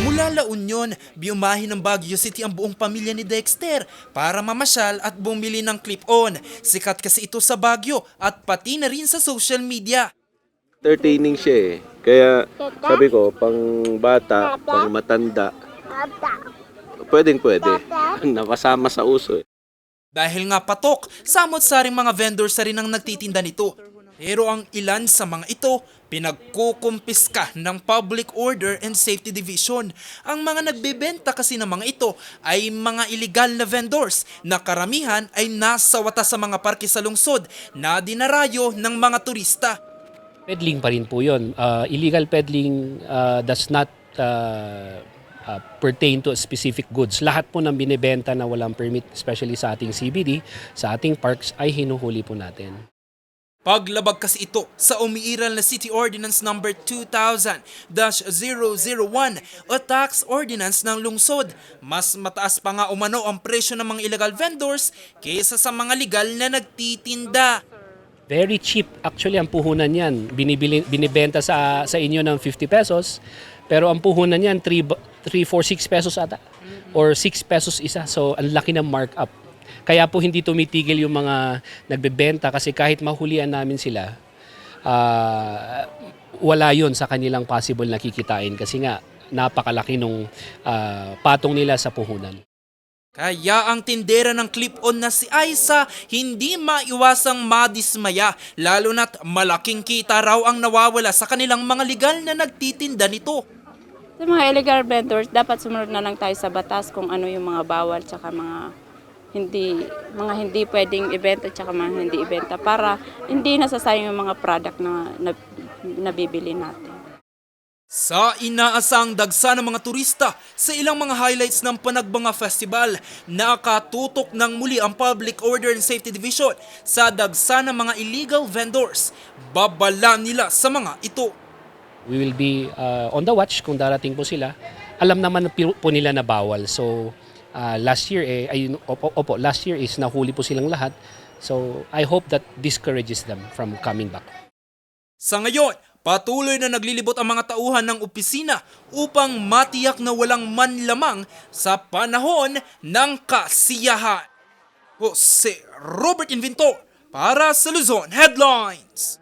Mula La Union, biyumahin ng Baguio City ang buong pamilya ni Dexter para mamasyal at bumili ng clip-on. Sikat kasi ito sa Baguio at pati na rin sa social media. entertaining siya eh. Kaya sabi ko, pang bata, pang matanda, pwedeng pwede. Nakasama sa uso eh. Dahil nga patok, samot-saring mga vendors na rin ang nagtitinda nito. Pero ang ilan sa mga ito, pinagkukumpiska ng Public Order and Safety Division. Ang mga nagbebenta kasi ng mga ito ay mga illegal na vendors na karamihan ay nasa watas sa mga parke sa lungsod na dinarayo ng mga turista. Peddling pa rin po yun. Uh, illegal peddling uh, does not uh, uh, pertain to specific goods. Lahat po ng binibenta na walang permit, especially sa ating CBD, sa ating parks, ay hinuhuli po natin. Paglabag kasi ito sa umiiral na City Ordinance No. 2000-001 o Tax Ordinance ng lungsod. Mas mataas pa nga umano ang presyo ng mga illegal vendors kaysa sa mga legal na nagtitinda. Very cheap. Actually, ang puhunan yan, binibili, binibenta sa, sa inyo ng 50 pesos, pero ang puhunan yan, 3, 3 4, 6 pesos ata. Or 6 pesos isa. So, ang laki ng markup. Kaya po hindi tumitigil yung mga nagbebenta kasi kahit mahulian namin sila, ah, wala yon sa kanilang possible na kikitain kasi nga napakalaki nung ah, patong nila sa puhunan. Kaya ang tindera ng clip-on na si Aiza hindi maiwasang madismaya lalo na't malaking kita raw ang nawawala sa kanilang mga legal na nagtitinda nito. Sa mga illegal vendors, dapat sumunod na lang tayo sa batas kung ano yung mga bawal tsaka mga hindi mga hindi pwedeng ibenta tsaka mga hindi ibenta para hindi nasasayang yung mga product na, na nabibili natin. Sa inaasang dagsa ng mga turista sa ilang mga highlights ng Panagbanga Festival, nakatutok ng muli ang Public Order and Safety Division sa dagsa ng mga illegal vendors. Babala nila sa mga ito. We will be uh, on the watch kung darating po sila. Alam naman po nila na bawal. So uh, last year eh ay opo, opo, last year is nahuli po silang lahat. So I hope that discourages them from coming back. Sa ngayon, patuloy na naglilibot ang mga tauhan ng opisina upang matiyak na walang manlamang sa panahon ng kasiyahan. Jose Robert Inventor para sa Luzon Headlines.